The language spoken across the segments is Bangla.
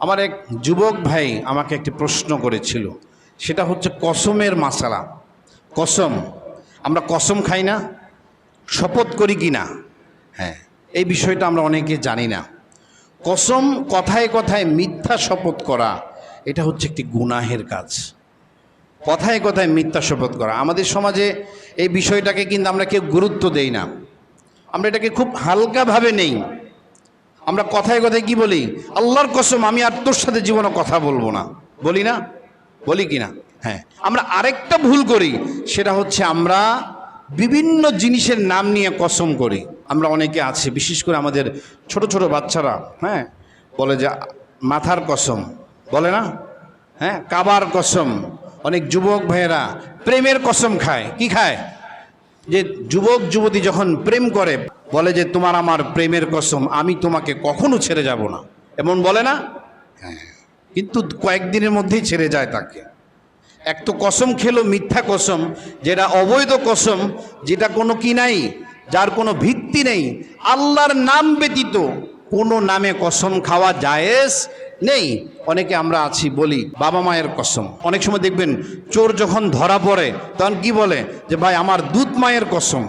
আমার এক যুবক ভাই আমাকে একটি প্রশ্ন করেছিল। সেটা হচ্ছে কসমের মাসালা। কসম, আমরা কসম খাই না, শপথ করি কি না? হ্যাঁ এই বিষয়টা আমরা অনেকে জানি না। কসম কথায় কথায় মিথ্যা শপথ করা, এটা হচ্ছে একটি গুনাহের কাজ। কথায় কথায় মিথ্যা শপথ করা। আমাদের সমাজে এই বিষয়টাকে কিন্তু আমরা কেউ গুরুত্ব দেই না। আমরা এটাকে খুব হালকাভাবে নেই। আমরা কথায় কথায় কি বলি? আল্লাহর কসম, আমি আর তোর সাথে জীবনে কথা বলব না। বলি না? বলি কি না? হ্যাঁ। আমরা আরেকটা ভুল করি, সেটা হচ্ছে আমরা বিভিন্ন জিনিসের নাম নিয়ে কসম করি। আমরা অনেকে আছি, বিশেষ করে আমাদের ছোট ছোট বাচ্চারা হ্যাঁ? বলে যে, মাথার কসম। বলে না? হ্যাঁ? কাবার কসম। অনেক যুবক ভাইয়েরা প্রেমের কসম খায়। কি খায়? যে যুবক যুবতী যখন প্রেম করে বলে যে তোমার আমার প্রেমের কসম আমি তোমাকে কখনো ছেড়ে যাব না। এমন বলে না? হ্যাঁ। কিন্তু কয়েকদিনের মধ্যেই ছেড়ে যায় তাকে। এক তো কসম খেলো মিথ্যা কসম যেটা অবৈধ কসম যেটা কোনো কি নাই যার কোনো ভিত্তি নেই আল্লাহর নাম ব্যতীত কোনো নামে কসম খাওয়া জায়েজ নেই। অনেকে আমরা আছি বলি বাবা মায়ের কসম। অনেক সময় দেখবেন চোর যখন ধরা পড়ে তখন কি বলে? যে ভাই আমার দুধ মায়ের কসম।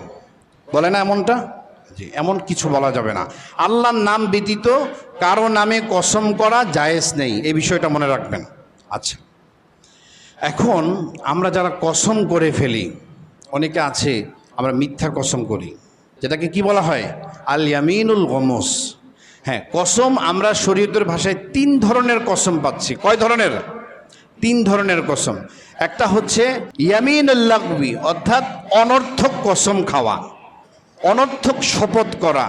বলে না এমনটা? জি এমন কিছু বলা যাবে না। আল্লাহর নাম ব্যতীত কারও নামে কসম করা জায়েজ নেই। এই বিষয়টা মনে রাখবেন। আচ্ছা। এখন আমরা যারা কসম করে ফেলি, অনেকে আছে, আমরা মিথ্যা কসম করি। যেটাকে কি বলা হয়? আল ইয়ামিনুল গমস। হ্যাঁ কসম আমরা শরীয়তের ভাষায় তিন ধরনের কসম পাচ্ছি। কয় ধরনের? তিন ধরনের কসম। একটা হচ্ছে ইয়ামিনুল্লাহবি অর্থাৎ অনর্থক কসম খাওয়া। অনর্থক শপথ করা,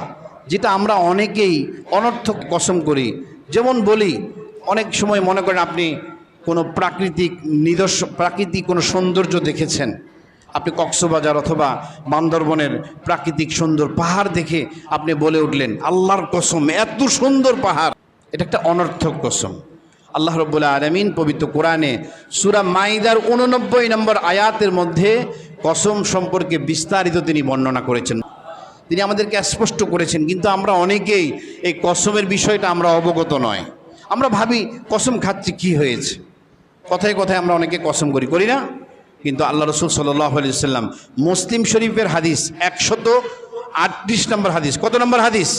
যেটা আমরা অনেকেই অনর্থক কসম করি। যেমন বলি, অনেক সময় মনে করেন আপনি কোনো প্রাকৃতিক নিদর্শ, প্রাকৃতিক কোনো সৌন্দর্য দেখেছেন। আপনি কক্সবাজার অথবা বান্দরবনের প্রাকৃতিক সুন্দর পাহাড় দেখে আপনি বলে উঠলেন, আল্লাহর কসম, এত সুন্দর পাহাড়! এটা একটা অনর্থক কসম। আল্লাহ রব্বুল্লাহ আলমিন পবিত্র কোরআনে সুরা মাইদার উননব্বই নম্বর আয়াতের মধ্যে কসম সম্পর্কে বিস্তারিত তিনি বর্ণনা করেছেন। তিনি আমাদেরকে স্পষ্ট করেছেন, কিন্তু আমরা অনেকেই এই কসমের বিষয়টা আমরা অবগত নয়। আমরা ভাবি, কসম খাচ্ছি কি হয়েছে? কথায় কথায় আমরা অনেকে কসম করি করি না। কিন্তু আল্লাহ রসুল সাল্লাহ সাল্লাম মুসলিম শরীফের হাদিস একশত আটত্রিশ নম্বর হাদিস। কত নম্বর হাদিস?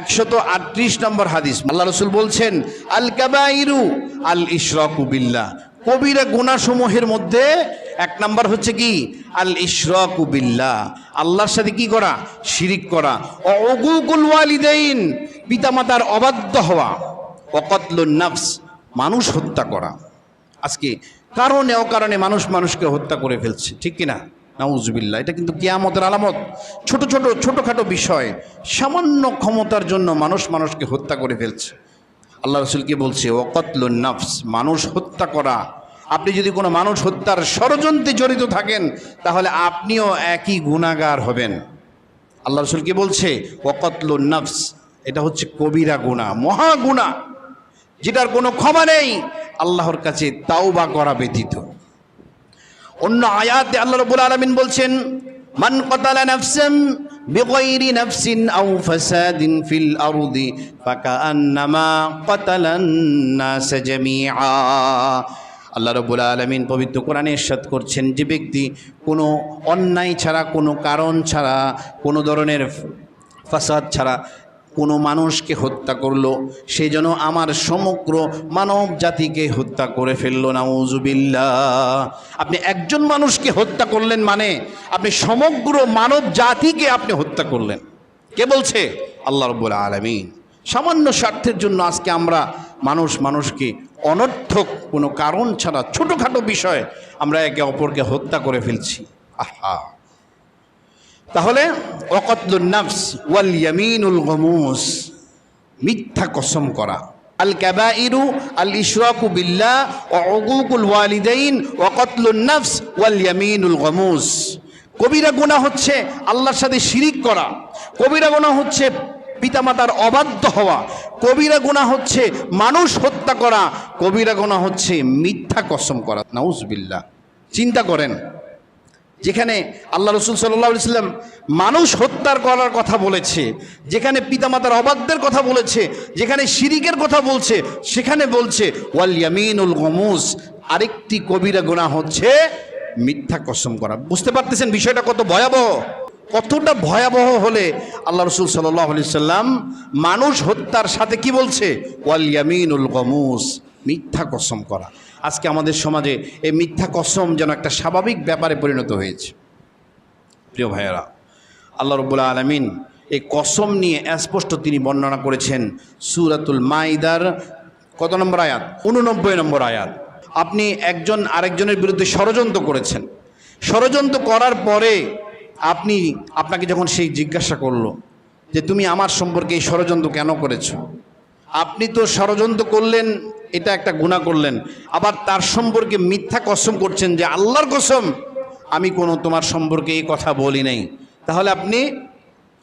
একশত আটত্রিশ নম্বর হাদিস। আল্লাহ রসুল বলছেন, আল কাবাইরু আল ইশরাকু বিল্লাহ। কবিরা গুণাসমূহের মধ্যে এক নাম্বার হচ্ছে কি? আল ইশরাকু বিল্লাহ। আল্লাহর সাথে কি করা? শিরিক করা। অগুকুল ওয়ালিদাইন, পিতামাতার অবাধ্য হওয়া। অকতলুন নাফস, মানুষ হত্যা করা। আজকে কারণে অকারণে মানুষ মানুষকে হত্যা করে ফেলছে, ঠিক কিনা? নাউজবিল্লা এটা কিন্তু কিয়ামতের আলামত। ছোট ছোট, ছোটোখাটো বিষয়, সামান্য ক্ষমতার জন্য মানুষ মানুষকে হত্যা করে ফেলছে। আল্লাহ রসুল কি বলছে? ওকতলুন নাফস, মানুষ হত্যা করা। আপনি যদি কোনো মানুষ হত্যার ষড়যন্ত্রে জড়িত থাকেন, তাহলে আপনিও একই গুণাগার হবেন। আল্লাহ রসুল কি বলছে? ওকতলুন নফস, এটা হচ্ছে কবিরা গুণা, মহা গুণা, যেটার কোনো ক্ষমা নেই। আল্লাহর কাছে তাওবা করা ব্যতীত। অন্য আয়াতে আল্লাহ রবুল আলমিন বলছেন, মান কতালা নাফসাম বিগয়রি নাফসিন আও ফাসাদিন ফিল আরদি ফাকান্নামা কতালান নাস জামিআ। আল্লাহ রবুল আলমিন পবিত্র কোরআনে ইরশাদ করছেন যে ব্যক্তি কোনো অন্যায় ছাড়া, কোনো কারণ ছাড়া, কোনো ধরনের ফাসাদ ছাড়া কোনো মানুষকে হত্যা করল, সে যেন আমার সমগ্র মানব জাতিকে হত্যা করে ফেলল। নাউজুবিল্লা আপনি একজন মানুষকে হত্যা করলেন মানে আপনি সমগ্র মানব জাতিকে আপনি হত্যা করলেন। কে বলছে? আল্লাহ রব্বুল আলমিন। সামান্য স্বার্থের জন্য আজকে আমরা মানুষ মানুষকে অনর্থক কোনো কারণ ছাড়া ছোটোখাটো বিষয় আমরা একে অপরকে হত্যা করে ফেলছি। আহা। তাহলে নাফস ওয়াল ইয়ামিনুল গমুস, মিথ্যা কসম করা। আল কাবাইরু আল ইশরাকু বিল্লাহ ও উকুকুল ওয়ালিদাইন ওয়াকতলুন নাফস ওয়াল ইয়ামিনুল গমুস। কবিরা গুনাহ হচ্ছে আল্লাহর সাথে শিরিক করা। কবিরা গুনাহ হচ্ছে পিতামাতার অবাধ্য হওয়া। কবিরা গুনাহ হচ্ছে মানুষ হত্যা করা। কবিরা গুনাহ হচ্ছে মিথ্যা কসম করা। নাউজবিল্লাহ। চিন্তা করেন, যেখানে আল্লাহ রসুল সাল্লাহ সাল্লাম মানুষ হত্যার করার কথা বলেছে, যেখানে পিতামাতার অবাধ্যের কথা বলেছে, যেখানে শিরিকের কথা বলছে, সেখানে বলছে, ওয়াল ইয়ামিনুল গমুস আরেকটি কবিরা গুণা হচ্ছে মিথ্যা কসম করা। বুঝতে পারতেছেন বিষয়টা কত ভয়াবহ? কতটা ভয়াবহ হলে আল্লাহ রসুল সাল্লাহ আলি সাল্লাম মানুষ হত্যার সাথে কি বলছে? ওয়ালিয়ামিনুল গমুস, মিথ্যা কসম করা। আজকে আমাদের সমাজে এই মিথ্যা কসম যেন একটা স্বাভাবিক ব্যাপারে পরিণত হয়েছে। প্রিয় ভাইয়েরা, আল্লাহ রবুল্লা আলমিন এই কসম নিয়ে স্পষ্ট তিনি বর্ণনা করেছেন সুরাতুল মাইদার, কত নম্বর আয়াত? উননব্বই নম্বর আয়াত। আপনি একজন আরেকজনের বিরুদ্ধে ষড়যন্ত্র করেছেন। ষড়যন্ত্র করার পরে আপনি আপনাকে যখন সেই জিজ্ঞাসা করল যে তুমি আমার সম্পর্কে এই ষড়যন্ত্র কেন করেছ? আপনি তো ষড়যন্ত্র করলেন, এটা একটা গুণা করলেন। আবার তার সম্পর্কে মিথ্যা কসম করছেন যে আল্লাহর কসম। আমি কোনো তোমার সম্পর্কে এই কথা বলি নাই। তাহলে আপনি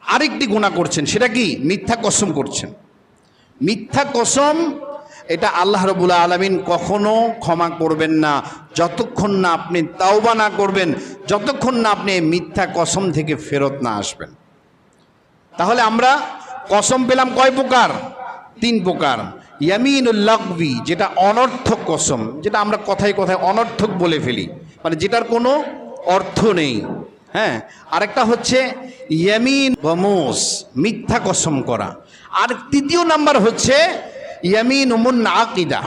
আরেকটি গুণা করছেন, সেটা কি? মিথ্যা কসম করছেন। মিথ্যা কসম এটা আল্লাহ রবুল্লা আলমিন কখনো ক্ষমা করবেন না। যতক্ষণ না আপনি তাওবা না করবেন, যতক্ষণ না আপনি মিথ্যা কসম থেকে ফেরত না আসবেন। তাহলে আমরা কসম পেলাম কয় প্রকার? তিন প্রকার। ইয়ামিনুল লাগবি, যেটা অনর্থক কসম, যেটা আমরা কথায় কথায় অনর্থক বলে ফেলি। মানে যেটার কোনো অর্থ নেই। হ্যাঁ? আরেকটা হচ্ছে ইয়ামিন গমোস মিথ্যা কসম করা। আর তৃতীয় নাম্বার হচ্ছে ইয়ামিন উমুন আকিদা।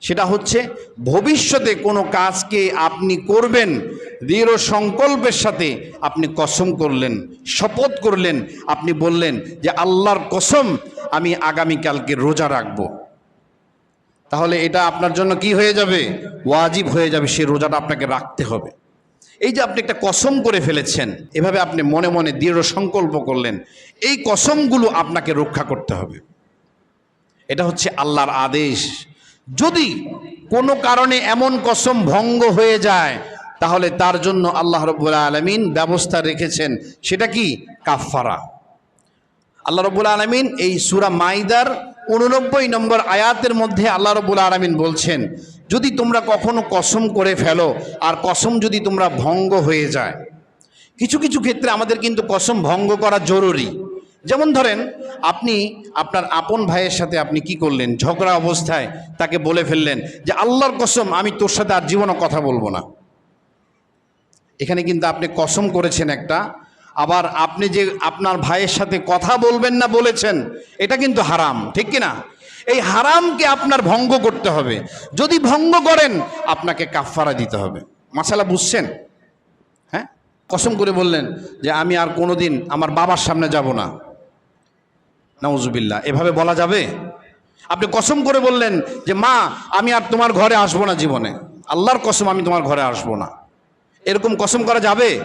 সেটা হচ্ছে, ভবিষ্যতে কোনো কাজকে আপনি করবেন, দৃঢ় সংকল্পের সাথে আপনি কসম করলেন, শপথ করলেন, আপনি বললেন যে আল্লাহর কসম আমি আগামীকালকে রোজা রাখব। তাহলে এটা আপনার জন্য কি হয়ে যাবে? ওয়াজিব হয়ে যাবে, সেই রোজাটা আপনাকে রাখতে হবে। এই যে আপনি একটা কসম করে ফেলেছেন, এভাবে আপনি মনে মনে দৃঢ় সংকল্প করলেন, এই কসমগুলো আপনাকে রক্ষা করতে হবে। এটা হচ্ছে আল্লাহর আদেশ। যদি কোনো কারণে এমন কসম ভঙ্গ হয়ে যায়, তাহলে তার জন্য আল্লাহ রব্বুল আলমিন ব্যবস্থা রেখেছেন। সেটা কি? কাফারা আল্লাহ রব্বুল আলমিন এই সুরা মাইদার উননব্বই নম্বর আয়াতের মধ্যে আল্লাহ রব্বুল আলমিন বলছেন, যদি তোমরা কখনো কসম করে ফেলো, আর কসম যদি তোমরা ভঙ্গ হয়ে যায়। কিছু কিছু ক্ষেত্রে আমাদের কিন্তু কসম ভঙ্গ করা জরুরি। যেমন ধরেন, আপনি আপনার আপন ভাইয়ের সাথে আপনি কি করলেন? ঝগড়া অবস্থায় তাকে বলে ফেললেন যে, আল্লাহর কসম, আমি তোর সাথে আর জীবনও কথা বলব না। এখানে কিন্তু আপনি কসম করেছেন একটা। আবার আপনি যে আপনার ভাইয়ের সাথে কথা বলবেন না বলেছেন, এটা কিন্তু হারাম, ঠিক কি না এই হারামকে আপনার ভঙ্গ করতে হবে। যদি ভঙ্গ করেন, আপনাকে কাফফারা দিতে হবে। মাসালা বুঝছেন? হ্যাঁ? কসম করে বললেন যে, আমি আর কোনোদিন আমার বাবার সামনে যাব না। নাউজুবিল্লাহ। এভাবে বলা যাবে? আপনি কসম করে বললেন যে, মা, আমি আর তোমার ঘরে আসব না জীবনে। আল্লাহর কসম, আমি তোমার ঘরে আসব না। এরকম কসম করা যাবে?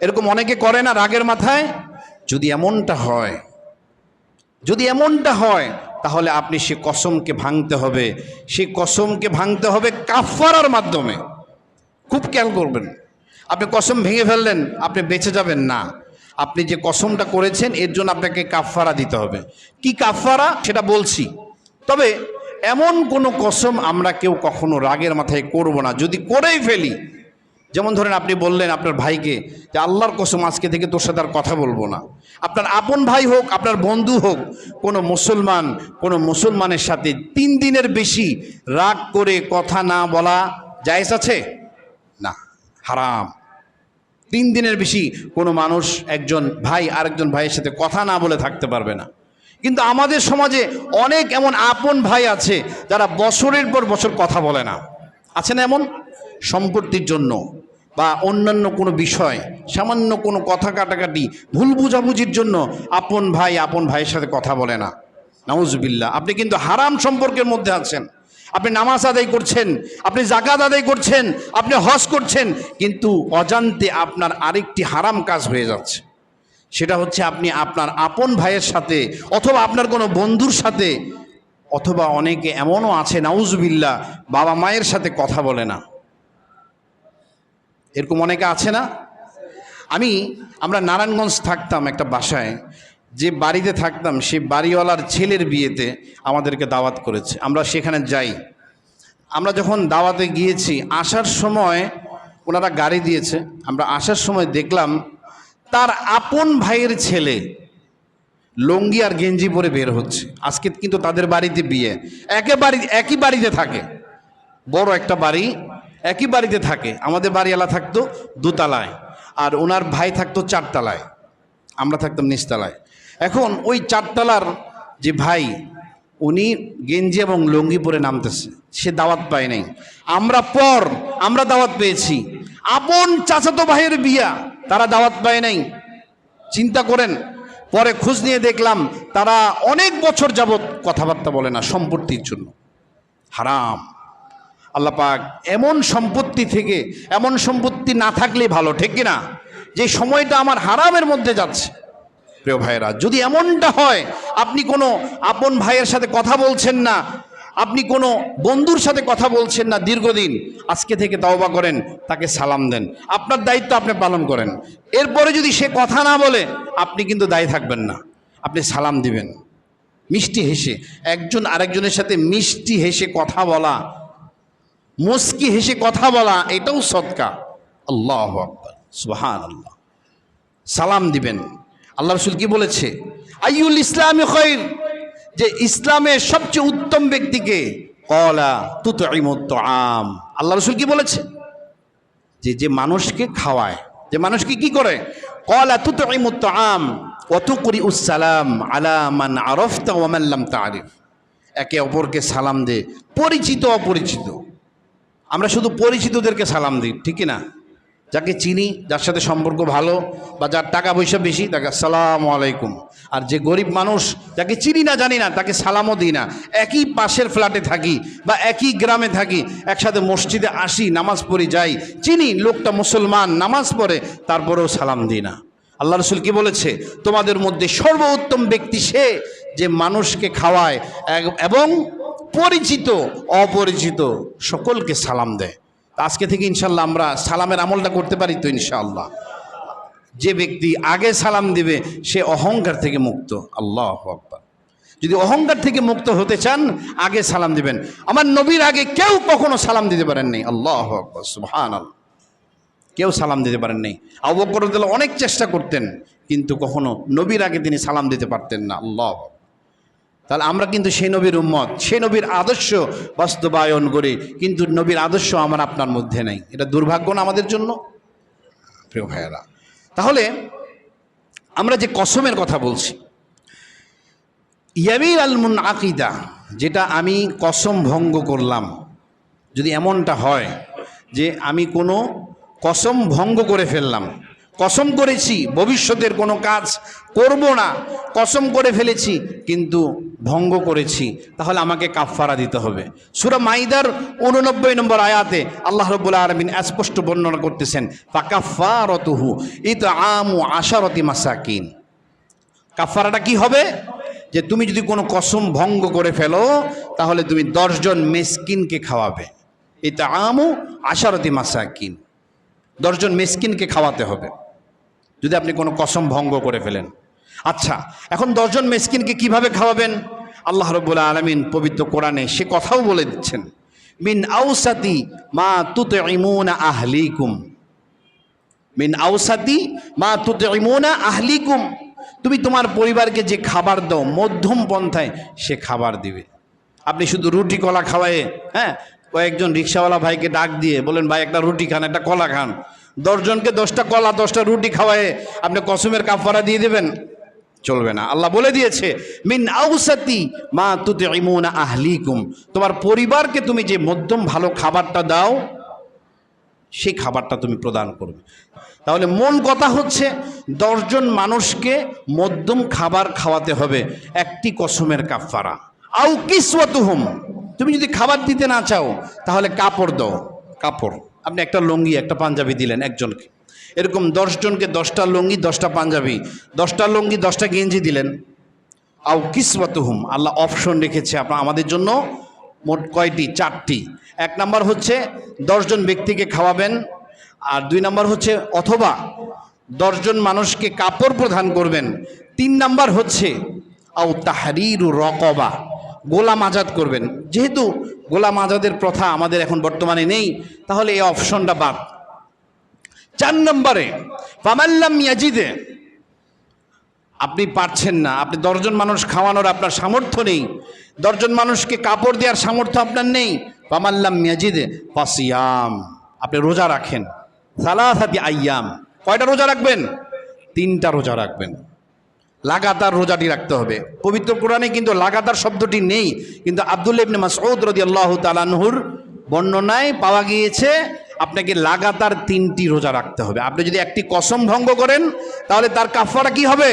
এরকম অনেকে করে না রাগের মাথায়? যদি এমনটা হয়, যদি এমনটা হয়, তাহলে আপনি সে কসমকে ভাঙতে হবে। সেই কসমকে ভাঙতে হবে কাফারার মাধ্যমে। খুব খেয়াল করবেন। আপনি কসম ভেঙে ফেললেন, আপনি বেঁচে যাবেন না। আপনি যে কসমটা করেছেন, এর জন্য আপনাকে কাফারা দিতে হবে। কি কাফারা সেটা বলছি। তবে এমন কোনো কসম আমরা কেউ কখনো রাগের মাথায় করব না। যদি করেই ফেলি, যেমন ধরেন আপনি বললেন আপনার ভাইকে যে, আল্লাহর কসম, আজকে থেকে তোর সাথে আর কথা বলব না। আপনার আপন ভাই হোক, আপনার বন্ধু হোক, কোনো মুসলমান, কোনো মুসলমানের সাথে তিন দিনের বেশি রাগ করে কথা না বলা জায়েজ আছে? না, হারাম। তিন দিনের বেশি কোনো মানুষ একজন ভাই আরেকজন ভাইয়ের সাথে কথা না বলে থাকতে পারবে না। কিন্তু আমাদের সমাজে অনেক এমন আপন ভাই আছে যারা বছরের পর বছর কথা বলে না। আছে না এমন? সম্পত্তির জন্য বা অন্যান্য কোনো বিষয়, সামান্য কোনো কথা কাটাকাটি, ভুল বুঝাবুঝির জন্য আপন ভাই, আপন ভাইয়ের সাথে কথা বলে না। নাউজবিল্লা আপনি কিন্তু হারাম সম্পর্কের মধ্যে আছেন। আপনি নামাজ আদায় করছেন, আপনি জাকাত আদায় করছেন, আপনি হজ করছেন, কিন্তু অজান্তে আপনার আরেকটি হারাম কাজ হয়ে যাচ্ছে। সেটা হচ্ছে আপনি আপনার আপন ভাইয়ের সাথে অথবা আপনার কোনো বন্ধুর সাথে অথবা অনেকে এমনও আছে নাউজবিল্লা বাবা মায়ের সাথে কথা বলে না। এরকম অনেকে আছে না? আমি, আমরা নারায়ণগঞ্জ থাকতাম একটা বাসায় যে বাড়িতে থাকতাম, সে বাড়িওয়ালার ছেলের বিয়েতে আমাদেরকে দাওয়াত করেছে। আমরা সেখানে যাই। আমরা যখন দাওয়াতে গিয়েছি, আসার সময় ওনারা গাড়ি দিয়েছে। আমরা আসার সময় দেখলাম, তার আপন ভাইয়ের ছেলে লঙ্গি আর গেঞ্জি পরে বের হচ্ছে। আজকে কিন্তু তাদের বাড়িতে বিয়ে। একে বাড়ি, একই বাড়িতে থাকে। বড় একটা বাড়ি, একই বাড়িতে থাকে। আমাদের বাড়িওয়ালা থাকতো দোতলায়। আর ওনার ভাই থাকতো চারতলায়। আমরা থাকতাম নিচতলায়। এখন ওই চারতলার যে ভাই, উনি গেঞ্জি এবং লুঙ্গি পরে নামতেছে। সে দাওয়াত পায় নাই। আমরা পর আমরা দাওয়াত পেয়েছি। আপন চাচাতো ভাইয়ের বিয়া, তারা দাওয়াত পায় নাই। চিন্তা করেন, পরে খোঁজ নিয়ে দেখলাম, তারা অনেক বছর যাবৎ কথাবার্তা বলে না, সম্পত্তির জন্য। হারাম। আল্লাহ পাক এমন সম্পত্তি থেকে, এমন সম্পত্তি না থাকলে ভালো, ঠিক কিনা? যে সময়টা আমার হারামের মধ্যে যাচ্ছে। প্রিয় ভাইয়েরা, যদি এমনটা হয়, আপনি কোনো আপন ভাইয়ের সাথে কথা বলছেন না, আপনি কোনো বন্ধুর সাথে কথা বলছেন না দীর্ঘদিন, আজকে থেকে তওবা করেন, তাকে সালাম দেন। আপনার দায়িত্ব আপনি পালন করেন। এরপরে যদি সে কথা না বলে, আপনি কিন্তু দায়ী থাকবেন না। আপনি সালাম দিবেন। মিষ্টি হেসে, একজন আরেকজনের সাথে মিষ্টি হেসে কথা বলা, মুস্কি হেসে কথা বলা, এটাও সৎকা। আল্লাহ আকবর সুহান আল্লাহ সালাম দিবেন। আল্লাহ রসুল কি বলেছে? আইউল ইসলামী খৈর, যে ইসলামের সবচেয়ে উত্তম ব্যক্তিকে কলা তুত আম আল্লাহ রসুল কি বলেছে? যে যে মানুষকে খাওয়ায়, যে মানুষকে কি করে? কলা তুত আম অত করি উসালাম আলা মান আরফতা ওয়ামাল্লাম তারিফ একে অপরকে সালাম দে, পরিচিত অপরিচিত। আমরা শুধু পরিচিতদেরকে সালাম দিই, ঠিক না? যাকে চিনি, যার সাথে সম্পর্ক ভালো বা যার টাকা পয়সা বেশি, তাকে সালাম আলাইকুম। আর যে গরিব মানুষ, যাকে চিনি না, জানি না, তাকে সালামও দিই না। একই পাশের ফ্ল্যাটে থাকি বা একই গ্রামে থাকি, একসাথে মসজিদে আসি, নামাজ পড়ি যাই, চিনি, লোকটা মুসলমান, নামাজ পড়ে, তারপরেও সালাম দিই না। আল্লাহ রসুল কি বলেছে? তোমাদের মধ্যে সর্বোত্তম ব্যক্তি সে যে মানুষকে খাওয়ায়, এবং পরিচিত, অপরিচিত সকলকে সালাম দেয়। আজকে থেকে ইনশাল্লাহ আমরা সালামের আমলটা করতে পারি তো ইনশাআল্লাহ। যে ব্যক্তি আগে সালাম দিবে, সে অহংকার থেকে মুক্ত। আল্লাহ আকবার। যদি অহংকার থেকে মুক্ত হতে চান, আগে সালাম দিবেন। আমার নবীর আগে কেউ কখনো সালাম দিতে পারেননি আল্লাহ আকবার আল্লাহ কেউ সালাম দিতে পারেন নাই। আবু বকর রাদিয়াল্লাহু অনেক চেষ্টা করতেন, কিন্তু কখনো নবীর আগে তিনি সালাম দিতে পারতেন না। আল্লাহ তাহলে আমরা কিন্তু সেই নবীর উম্মত সে নবীর আদর্শ বাস্তবায়ন করি, কিন্তু নবীর আদর্শ আমার আপনার মধ্যে নেই। এটা দুর্ভাগ্য না আমাদের জন্য? প্রিয় ভাইয়েরা, তাহলে আমরা যে কসমের কথা বলছি ইয়ামির আলমুন আকিদা যেটা আমি কসম ভঙ্গ করলাম, যদি এমনটা হয় যে আমি কোনো কসম ভঙ্গ করে ফেললাম কসম করেছি, ভবিষ্যতের কোনো কাজ করব না। কসম করে ফেলেছি, কিন্তু ভঙ্গ করেছি। তাহলে আমাকে কাফফারা দিতে হবে। সুরা মাইদার উননব্বই নম্বর আয়াতে আল্লাহ রব্বুল আলমিন স্পষ্ট বর্ণনা করতেছেন পাকাফারতুহু ইত আমু আশারতি মাসাকিন। কাফারাটা কি হবে? যে তুমি যদি কোনো কসম ভঙ্গ করে ফেলো, তাহলে তুমি দশজন মেসকিনকে খাওয়াবে। এটা আমু আশারতি মাসাকিন। দশজন মেসকিনকে খাওয়াতে হবে। যদি আপনি কোনো কসম ভঙ্গ করে ফেলেন। আচ্ছা এখন দশজন মেসকিনকে কীভাবে খাওয়াবেন? আল্লাহ রব্বুল্লা আলমিন পবিত্র কোরআনে সে কথাও বলে দিচ্ছেন। মিন আউসাতি মা তুত ইমুনা আহলিকুম। মিন আউসাতি মা তুত ইমুনা আহলিকুম। তুমি তোমার পরিবারকে যে খাবার দাও, মধ্যম পন্থায় সে খাবার দিবে। আপনি শুধু রুটি কলা খাওয়ায়ে হ্যাঁ কয়েকজন রিক্সাওয়ালা ভাইকে ডাক দিয়ে বলেন, ভাই, একটা রুটি খান, একটা কলা খান। দশজনকে দশটা কলা, দশটা রুটি খাওয়ায়ে আপনি কসমের কাফারা দিয়ে দেবেন? চলবে না। আল্লাহ বলে দিয়েছে, মিন আউসাতি মা তুতে ইমুনা আহলিকুম। তোমার পরিবারকে তুমি যে মধ্যম ভালো খাবারটা দাও, সেই খাবারটা তুমি প্রদান করবে। তাহলে মূল কথা হচ্ছে, দশজন মানুষকে মধ্যম খাবার খাওয়াতে হবে, একটি কসমের কাফারা আউ কিসওয়াতুহুম, তুমি যদি খাবার দিতে না চাও, তাহলে কাপড় দাও, কাপড়। আপনি একটা লুঙ্গি, একটা পাঞ্জাবি দিলেন একজনকে। এরকম দশজনকে দশটা লুঙ্গি, দশটা পাঞ্জাবি, দশটা লুঙ্গি, দশটা গেঞ্জি দিলেন। আউ কিসওয়াতুহুম, আল্লাহ অপশন রেখেছে আপনার আমাদের জন্য মোট কয়টি? চারটি। এক নাম্বার হচ্ছে দশজন ব্যক্তিকে খাওয়াবেন, আর দুই নাম্বার হচ্ছে অথবা দশজন মানুষকে কাপড় প্রদান করবেন। তিন নাম্বার হচ্ছে আউ তাহারিরু রকবা গোলাম আজাদ করবেন। যেহেতু গোলাম আজাদের প্রথা আমাদের এখন বর্তমানে নেই, তাহলে এই অপশনটা বাদ। চার নম্বরে, ফামাল্লাম ইয়াজিদে, আপনি পারছেন না। আপনি দশজন মানুষ খাওয়ানোর আপনার সামর্থ্য নেই। দশজন মানুষকে কাপড় দেওয়ার সামর্থ্য আপনার নেই। পামাল্লাম মিয়াজিদে পাসিয়াম আপনি রোজা রাখেন। সালাসাতি আইয়াম। কয়টা রোজা রাখবেন? তিনটা রোজা রাখবেন। লাগাতার রোজাটি রাখতে হবে। পবিত্র কোরআনে কিন্তু লাগাতার শব্দটি নেই, কিন্তু আব্দুল্লাহ ইবনে মাসউদ রাদিয়াল্লাহু তাআলাহুর বর্ণনায় পাওয়া গিয়েছে, আপনাকে লাগাতার তিনটি রোজা রাখতে হবে। আপনি যদি একটি কসম ভঙ্গ করেন, তাহলে তার কাফারা কি হবে?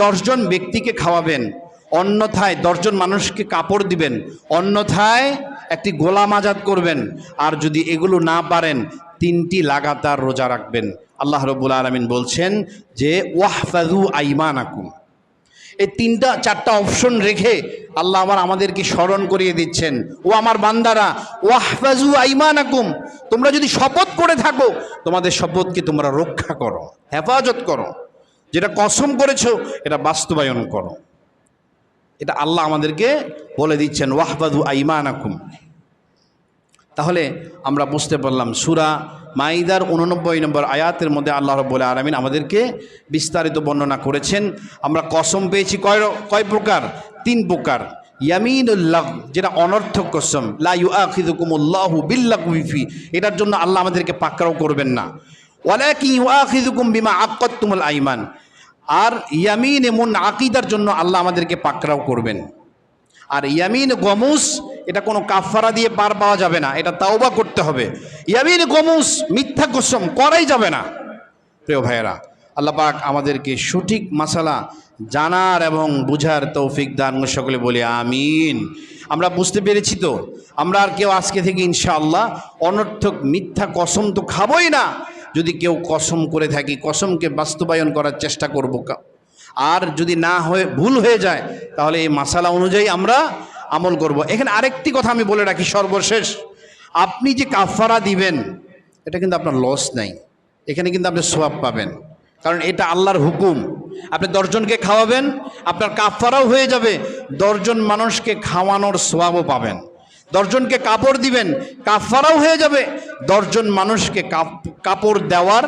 দশজন ব্যক্তিকে খাওয়াবেন, অন্যথায় দশজন মানুষকে কাপড় দিবেন, অন্যথায় একটি গোলাম আজাদ করবেন, আর যদি এগুলো না পারেন, তিনটি লাগাতার রোজা রাখবেন। আল্লাহ রবুল আলমিন বলছেন যে ওয়াহফাজু আইমানাকুম। এই তিনটা, চারটা অপশন রেখে আল্লাহ আবার আমাদেরকে স্মরণ করিয়ে দিচ্ছেন। ও আমার বান্দারা ওয়াহফাজু আইমানাকুম, তোমরা যদি শপথ করে থাকো, তোমাদের শপথকে তোমরা রক্ষা করো, হেফাজত করো। যেটা কসম করেছ, এটা বাস্তবায়ন করো। এটা আল্লাহ আমাদেরকে বলে দিচ্ছেন ওয়াহবাদু আইমানাকুম। তাহলে আমরা বুঝতে পারলাম, সুরা মাইদার উননব্বই নম্বর আয়াতের মধ্যে আল্লাহ রব্বুল আলমিন আমাদেরকে বিস্তারিত বর্ণনা করেছেন। আমরা কসম পেয়েছি কয় কয় প্রকার? তিন প্রকার। ইয়ামিনুল্লাহ যেটা অনর্থক কসম। লা ইউআখিযুকুমুল্লাহু বিল্লাগউফি এটার জন্য আল্লাহ আমাদেরকে পাকড়াও করবেন না। বিমা আক্কাতুমুল আইমান, আর ইয়ামিন এমন আকিদার জন্য আল্লাহ আমাদেরকে পাকড়াও করবেন। আর ইয়ামিন গমুস এটা কোনো কাফারা দিয়ে পার পাওয়া যাবে না, এটা তাওবা করতে হবে। ইয়ামিন গমুস মিথ্যা কসম করাই যাবে না। প্রিয় ভাইয়েরা পাক আমাদেরকে সঠিক মাসালা জানার এবং বুঝার তৌফিক দান সকলে বলি আমিন। আমরা বুঝতে পেরেছি তো, আমরা আর কেউ আজকে থেকে ইনশাআল্লাহ অনর্থক মিথ্যা কসম তো খাবই না। যদি কেউ কসম করে থাকি, কসমকে বাস্তবায়ন করার চেষ্টা করব আর যদি না হয়ে, ভুল হয়ে যায়, তাহলে এই মাসালা অনুযায়ী আমরা আমল করব। এখানে আরেকটি কথা আমি বলে রাখি সর্বশেষ। আপনি যে কাফারা দিবেন, এটা কিন্তু আপনার লস নাই। এখানে কিন্তু আপনি সোয়াব পাবেন। কারণ এটা আল্লাহর হুকুম। আপনি দশজনকে খাওয়াবেন, আপনার কাফারাও হয়ে যাবে। দশজন মানুষকে খাওয়ানোর সোয়াবও পাবেন। দশজনকে কাপড় দিবেন কাফারাও হয়ে যাবে। দশজন মানুষকে কাপ- কাপড় দেওয়ার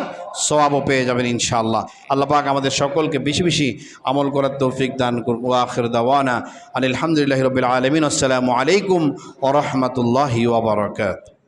সওয়াবও পেয়ে যাবেন ইনশাআল্লাহ। আল্লাহ পাক আমাদের সকলকে বেশি বেশি আমল করার তৌফিক দান করব আখির দাওয়ানা আলহামদুলিল্লাহ রবিল আলমিন। আসসালামু আলাইকুম ও রহমতুল্লাহি ওবরাকাত